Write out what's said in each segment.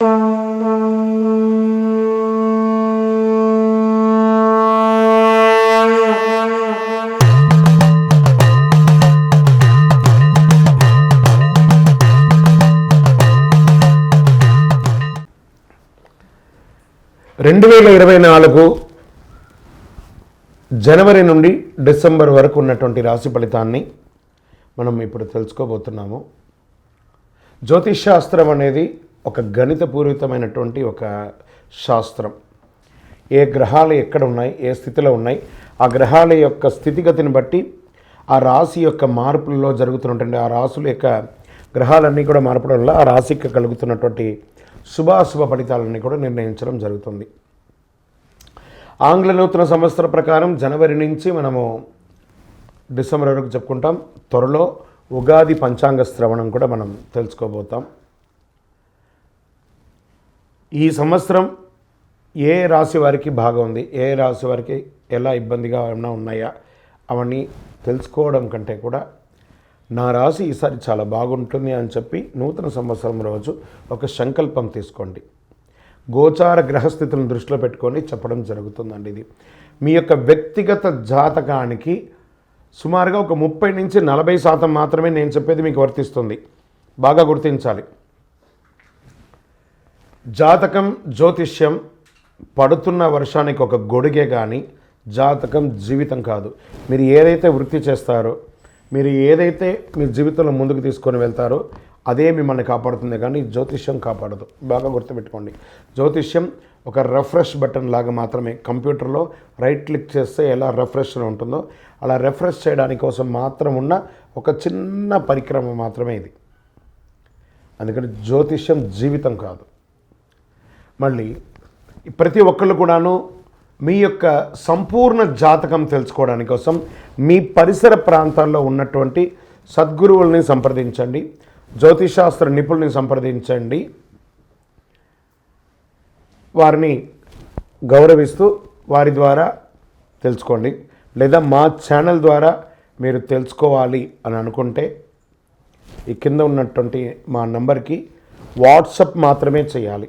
రెండు వేల ఇరవై నాలుగు జనవరి నుండి డిసెంబర్ వరకు ఉన్నటువంటి రాశి ఫలితాన్ని మనం ఇప్పుడు తెలుసుకోబోతున్నాము. జ్యోతిష్ శాస్త్రం అనేది ఒక గణితపూరితమైనటువంటి ఒక శాస్త్రం. ఏ గ్రహాలు ఎక్కడ ఉన్నాయి ఏ స్థితిలో ఉన్నాయి ఆ గ్రహాల యొక్క స్థితిగతిని బట్టి ఆ రాశి యొక్క మార్పులలో జరుగుతున్నటువంటి ఆ రాశుల యొక్క గ్రహాలన్నీ కూడా మార్పడం వల్ల ఆ రాశికి కలుగుతున్నటువంటి శుభాశుభ ఫలితాలన్నీ కూడా నిర్ణయించడం జరుగుతుంది. ఆంగ్ల నూతన సంవత్సర ప్రకారం జనవరి నుంచి మనము డిసెంబర్ వరకు చెప్పుకుంటాం. త్వరలో ఉగాది పంచాంగ శ్రవణం కూడా మనం తెలుసుకోబోతాం. ఈ సంవత్సరం ఏ రాశి వారికి బాగా ఉంది? ఏ రాశి వారికి ఎలా ఇబ్బందిగా ఏమైనా ఉన్నాయా? అవన్నీ తెలుసుకోవడం కంటే కూడా నా రాశి ఈసారి చాలా బాగుంటుంది అని చెప్పి నూతన సంవత్సరం రోజు ఒక సంకల్పం తీసుకోండి. గోచార గ్రహస్థితులను దృష్టిలో పెట్టుకొని చెప్పడం జరుగుతుందండి ఇది. మీ యొక్క వ్యక్తిగత జాతకానికి సుమారుగా ఒక ముప్పై నుంచి నలభై శాతం మాత్రమే నేను చెప్పేది మీకు వర్తిస్తుంది. బాగా గుర్తించాలి. జాతకం జ్యోతిష్యం పడుతున్న వర్షానికి ఒక గొడుగే కానీ జాతకం జీవితం కాదు. మీరు ఏదైతే వృత్తి చేస్తారో మీరు ఏదైతే మీ జీవితంలో ముందుకు తీసుకొని వెళ్తారో అదే మిమ్మల్ని కాపాడుతుంది. కానీ జ్యోతిష్యం కాపాడదు. బాగా గుర్తుపెట్టుకోండి. జ్యోతిష్యం ఒక రెఫ్రెష్ బటన్ లాగా మాత్రమే. కంప్యూటర్లో రైట్ క్లిక్ చేస్తే ఎలా రెఫ్రెష్ ఉంటుందో అలా రెఫ్రెష్ చేయడానికి కోసం మాత్రం ఉన్న ఒక చిన్న పరిక్రమ మాత్రమే ఇది. అందుకని జ్యోతిష్యం జీవితం కాదు. మళ్ళీ ప్రతి ఒక్కళ్ళు కూడాను మీ యొక్క సంపూర్ణ జాతకం తెలుసుకోవడానికి కోసం మీ పరిసర ప్రాంతాల్లో ఉన్నటువంటి సద్గురువుల్ని సంప్రదించండి జ్యోతిషాస్త్ర నిపుణుల్ని సంప్రదించండి. వారిని గౌరవిస్తూ వారి ద్వారా తెలుసుకోండి లేదా మా ఛానల్ ద్వారా మీరు తెలుసుకోవాలి అని అనుకుంటే ఈ కింద ఉన్నటువంటి మా నంబర్కి వాట్సప్ మాత్రమే చేయాలి.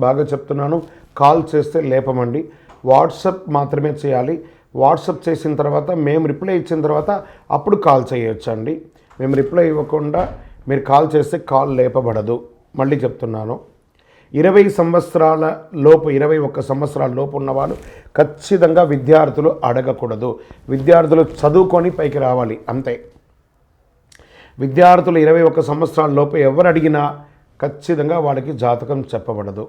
బాగా చెప్తున్నాను. కాల్ చేస్తే లేపమండి. వాట్సప్ మాత్రమే చేయాలి. వాట్సప్ చేసిన తర్వాత మేము రిప్లై ఇచ్చిన తర్వాత అప్పుడు కాల్ చేయొచ్చండి. మేము రిప్లై ఇవ్వకుండా మీరు కాల్ చేస్తే కాల్ లేపబడదు. మళ్ళీ చెప్తున్నాను. ఇరవై సంవత్సరాల లోపు ఇరవై ఒక్క సంవత్సరాల లోపు ఉన్నవాళ్ళు ఖచ్చితంగా విద్యార్థులు అడగకూడదు. విద్యార్థులు చదువుకొని పైకి రావాలి అంతే. విద్యార్థులు ఇరవై ఒక్క సంవత్సరాల లోపు ఎవరు అడిగినా ఖచ్చితంగా వాళ్ళకి జాతకం చెప్పబడదు.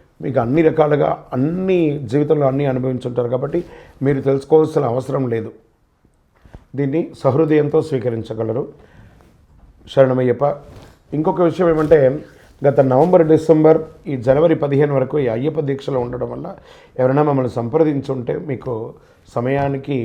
మీకు అన్ని రకాలుగా అన్ని జీవితంలో అన్నీ అనుభవించుంటారు కాబట్టి మీరు తెలుసుకోవాల్సిన అవసరం లేదు. దీన్ని సహృదయంతో స్వీకరించగలరు. శరణమయ్యప్ప ఇంకొక విషయం ఏమంటే గత నవంబర్ డిసెంబర్ ఈ జనవరి పదిహేను వరకు ఈ అయ్యప్ప దీక్షలో ఉండడం వల్ల ఎవరైనా మమ్మల్ని సంప్రదించుంటే మీకు సమయానికి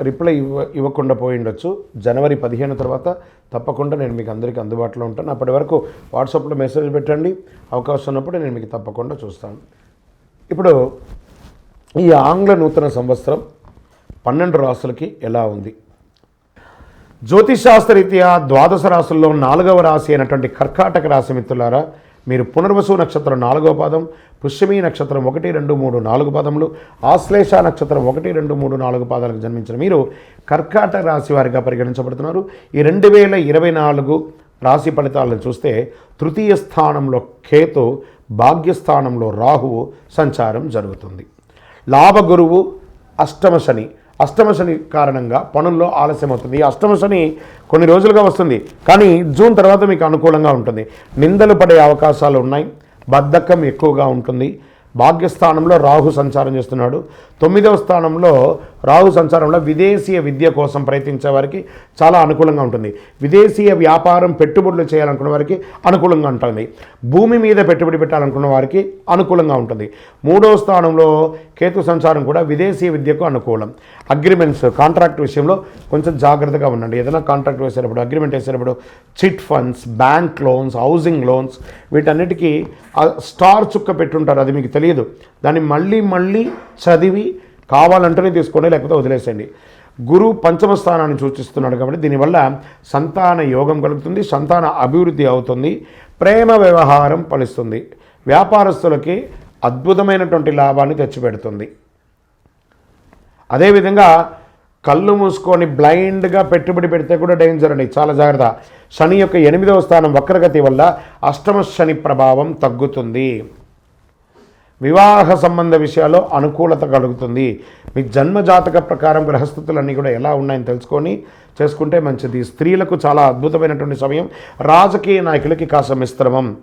రిప్లై ఇవ్వ ఇవ్వకుండా పోయి ఉండొచ్చు జనవరి పదిహేను తర్వాత తప్పకుండా నేను మీకు అందరికీ అందుబాటులో ఉంటాను. అప్పటి వరకు వాట్సాప్లో మెసేజ్ పెట్టండి. అవకాశం ఉన్నప్పుడు నేను మీకు తప్పకుండా చూస్తాను. ఇప్పుడు ఈ ఆంగ్ల నూతన సంవత్సరం పన్నెండు రాసులకి ఎలా ఉంది? జ్యోతిశాస్త్రరీత్యా ద్వాదశ రాసుల్లో నాలుగవ రాశి అయినటువంటి కర్కాటక రాశి మిత్రులారా మీరు పునర్వసు నక్షత్రం నాలుగో పాదం పుష్యమీ నక్షత్రం ఒకటి రెండు మూడు నాలుగు పాదములు ఆశ్లేష నక్షత్రం ఒకటి రెండు మూడు నాలుగు పాదాలకు జన్మించిన మీరు కర్కాటక రాశి వారిగా పరిగణించబడుతున్నారు. ఈ రెండు వేల ఇరవై నాలుగు రాశి ఫలితాలను చూస్తే తృతీయ స్థానంలో కేతు భాగ్యస్థానంలో రాహువు సంచారం జరుగుతుంది. లాభగురువు అష్టమ శని అష్టమ శని కారణంగా పనుల్లో ఆలస్యం అవుతుంది. ఈ అష్టమ శని కొన్ని రోజులుగా వస్తుంది. కానీ జూన్ తర్వాత మీకు అనుకూలంగా ఉంటుంది. నిందలు పడే అవకాశాలు ఉన్నాయి. బద్ధకం ఎక్కువగా ఉంటుంది. భాగ్యస్థానంలో రాహు సంచారం చేస్తున్నాడు. తొమ్మిదవ స్థానంలో రాహు సంచారంలో విదేశీయ విద్య కోసం ప్రయత్నించే వారికి చాలా అనుకూలంగా ఉంటుంది. విదేశీయ వ్యాపారం పెట్టుబడులు చేయాలనుకున్న వారికి అనుకూలంగా ఉంటుంది. భూమి మీద పెట్టుబడి పెట్టాలనుకున్న వారికి అనుకూలంగా ఉంటుంది. మూడవ స్థానంలో కేతు సంచారం కూడా విదేశీ విద్యకు అనుకూలం. అగ్రిమెంట్స్ కాంట్రాక్ట్ విషయంలో కొంచెం జాగ్రత్తగా ఉండండి. ఏదైనా కాంట్రాక్ట్ వేసేటప్పుడు అగ్రిమెంట్ వేసేటప్పుడు chit funds bank loans housing loans వీటన్నిటికీ స్టార్ చుక్క పెట్టుంటారు. అది మీకు తెలియదు. దాన్ని మళ్ళీ మళ్ళీ చదివి కావాలంటేనే తీసుకోండి లేకపోతే వదిలేసేయండి. గురు పంచమ స్థానాన్ని సూచిస్తున్నాడు కాబట్టి దీనివల్ల సంతాన యోగం కలుగుతుంది సంతాన అభివృద్ధి అవుతుంది ప్రేమ వ్యవహారం ఫలిస్తుంది. వ్యాపారస్తులకి అద్భుతమైనటువంటి లాభాన్ని తెచ్చిపెడుతుంది. అదేవిధంగా కళ్ళు మూసుకొని బ్లైండ్గా పెట్టుబడి పెడితే కూడా డేంజర్ అండి. చాలా జాగ్రత్త. శని యొక్క ఎనిమిదవ స్థానం వక్రగతి వల్ల అష్టమ శని ప్రభావం తగ్గుతుంది. వివాహ సంబంధ విషయాల్లో అనుకూలత కలుగుతుంది. మీ జన్మజాతక ప్రకారం గ్రహస్థితులన్నీ కూడా ఎలా ఉన్నాయని తెలుసుకొని చేసుకుంటే మంచిది. స్త్రీలకు చాలా అద్భుతమైనటువంటి సమయం. రాజకీయ నాయకులకి కాస్త మిశ్రమం.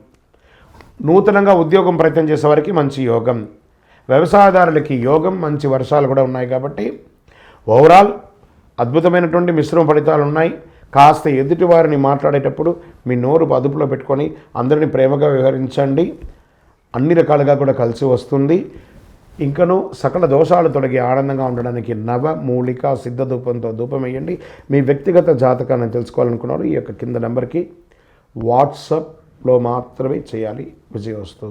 నూతనంగా ఉద్యోగం ప్రయత్నం చేసే వారికి మంచి యోగం. వ్యవసాయదారులకి యోగం మంచి వర్షాలు కూడా ఉన్నాయి కాబట్టి ఓవరాల్ అద్భుతమైనటువంటి మిశ్రమ ఫలితాలు ఉన్నాయి. కాస్త ఎదుటి వారిని మాట్లాడేటప్పుడు మీ నోరు అదుపులో పెట్టుకొని అందరిని ప్రేమగా వ్యవహరించండి అన్ని రకాలుగా కూడా కలిసి వస్తుంది. ఇంకను సకల దోషాలు తొలగి ఆనందంగా ఉండడానికి నవ మూలిక సిద్ధ ధూపంతో ధూపం వేయండి మీ వ్యక్తిగత జాతకాన్ని తెలుసుకోవాలనుకున్నారు ఈ యొక్క కింద నెంబర్కి వాట్సప్లో మాత్రమే చేయాలి. విజయవస్తు.